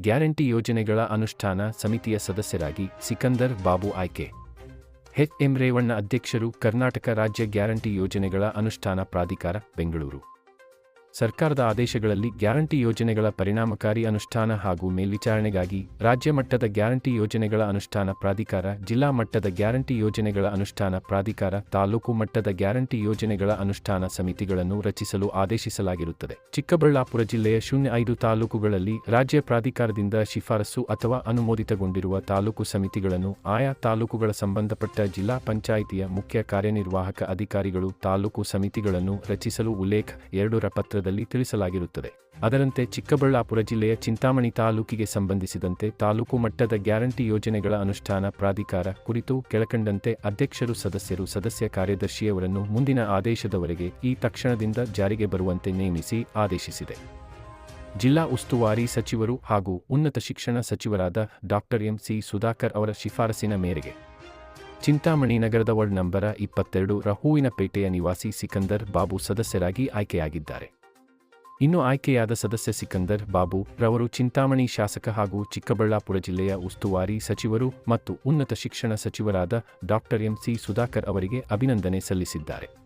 Guarantee ಯೋಜನೆಗಳ ಅನುಷ್ಠಾನ ಸಮಿತಿಯ ಸದಸ್ಯರಾಗಿ ಸಿಕಂದರ್ ಬಾಬು ಆಯ್ಕೆ. ಎಚ್ ಎಂ ರೇವಣ್ಣ ಅಧ್ಯಕ್ಷರು ಕರ್ನಾಟಕ ರಾಜ್ಯ ಗ್ಯಾರಂಟಿ ಯೋಜನೆಗಳ ಅನುಷ್ಠಾನ ಪ್ರಾಧಿಕಾರ, ಬೆಂಗಳೂರು. ಸರ್ಕಾರದ ಆದೇಶಗಳಲ್ಲಿ ಗ್ಯಾರಂಟಿ ಯೋಜನೆಗಳ ಪರಿಣಾಮಕಾರಿ ಅನುಷ್ಠಾನ ಹಾಗೂ ಮೇಲ್ವಿಚಾರಣೆಗಾಗಿ ರಾಜ್ಯ ಮಟ್ಟದ ಗ್ಯಾರಂಟಿ ಯೋಜನೆಗಳ ಅನುಷ್ಠಾನ ಪ್ರಾಧಿಕಾರ, ಜಿಲ್ಲಾ ಮಟ್ಟದ ಗ್ಯಾರಂಟಿ ಯೋಜನೆಗಳ ಅನುಷ್ಠಾನ ಪ್ರಾಧಿಕಾರ, ತಾಲೂಕು ಮಟ್ಟದ ಗ್ಯಾರಂಟಿ ಯೋಜನೆಗಳ ಅನುಷ್ಠಾನ ಸಮಿತಿಗಳನ್ನು ರಚಿಸಲು ಆದೇಶಿಸಲಾಗಿರುತ್ತದೆ. ಚಿಕ್ಕಬಳ್ಳಾಪುರ ಜಿಲ್ಲೆಯ ಶೂನ್ಯ ಐದು ತಾಲೂಕುಗಳಲ್ಲಿ ರಾಜ್ಯ ಪ್ರಾಧಿಕಾರದಿಂದ ಶಿಫಾರಸು ಅಥವಾ ಅನುಮೋದಿತಗೊಂಡಿರುವ ತಾಲೂಕು ಸಮಿತಿಗಳನ್ನು ಆಯಾ ತಾಲೂಕುಗಳ ಸಂಬಂಧಪಟ್ಟ ಜಿಲ್ಲಾ ಪಂಚಾಯಿತಿಯ ಮುಖ್ಯ ಕಾರ್ಯನಿರ್ವಾಹಕ ಅಧಿಕಾರಿಗಳು ತಾಲೂಕು ಸಮಿತಿಗಳನ್ನು ರಚಿಸಲು ಉಲ್ಲೇಖ ಎರಡರ ಪತ್ರದಲ್ಲಿ ತಿಳಿಸಲಾಗಿರುತ್ತದೆ. ಅದರಂತೆ ಚಿಕ್ಕಬಳ್ಳಾಪುರ ಜಿಲ್ಲೆಯ ಚಿಂತಾಮಣಿ ತಾಲೂಕಿಗೆ ಸಂಬಂಧಿಸಿದಂತೆ ತಾಲೂಕು ಮಟ್ಟದ ಗ್ಯಾರಂಟಿ ಯೋಜನೆಗಳ ಅನುಷ್ಠಾನ ಪ್ರಾಧಿಕಾರ ಕುರಿತು ಕೆಳಕಂಡಂತೆ ಅಧ್ಯಕ್ಷರು ಸದಸ್ಯರು ಸದಸ್ಯ ಕಾರ್ಯದರ್ಶಿಯವರನ್ನು ಮುಂದಿನ ಆದೇಶದವರೆಗೆ ಈ ತಕ್ಷಣದಿಂದ ಜಾರಿಗೆ ಬರುವಂತೆ ನೇಮಿಸಿ ಆದೇಶಿಸಿದೆ. ಜಿಲ್ಲಾ ಉಸ್ತುವಾರಿ ಸಚಿವರು ಹಾಗೂ ಉನ್ನತ ಶಿಕ್ಷಣ ಸಚಿವರಾದ ಡಾಕ್ಟರ್ ಎಂಸಿ ಸುಧಾಕರ್ ಅವರ ಶಿಫಾರಸಿನ ಮೇರೆಗೆ ಚಿಂತಾಮಣಿ ನಗರದ ವಾರ್ಡ್ ನಂಬರ ಇಪ್ಪತ್ತೆರಡು ರ ಹೂವಿನಪೇಟೆಯ ನಿವಾಸಿ ಸಿಕಂದರ್ ಬಾಬು ಸದಸ್ಯರಾಗಿ ಆಯ್ಕೆಯಾಗಿದ್ದಾರೆ. ಇನ್ನು ಆಯ್ಕೆಯಾದ ಸದಸ್ಯ ಸಿಕಂದರ್ ಬಾಬು ರವರು ಚಿಂತಾಮಣಿ ಶಾಸಕ ಹಾಗೂ ಚಿಕ್ಕಬಳ್ಳಾಪುರ ಜಿಲ್ಲೆಯ ಉಸ್ತುವಾರಿ ಸಚಿವರು ಮತ್ತು ಉನ್ನತ ಶಿಕ್ಷಣ ಸಚಿವರಾದ ಡಾಕ್ಟರ್ ಎಂಸಿ ಸುಧಾಕರ್ ಅವರಿಗೆ ಅಭಿನಂದನೆ ಸಲ್ಲಿಸಿದ್ದಾರೆ.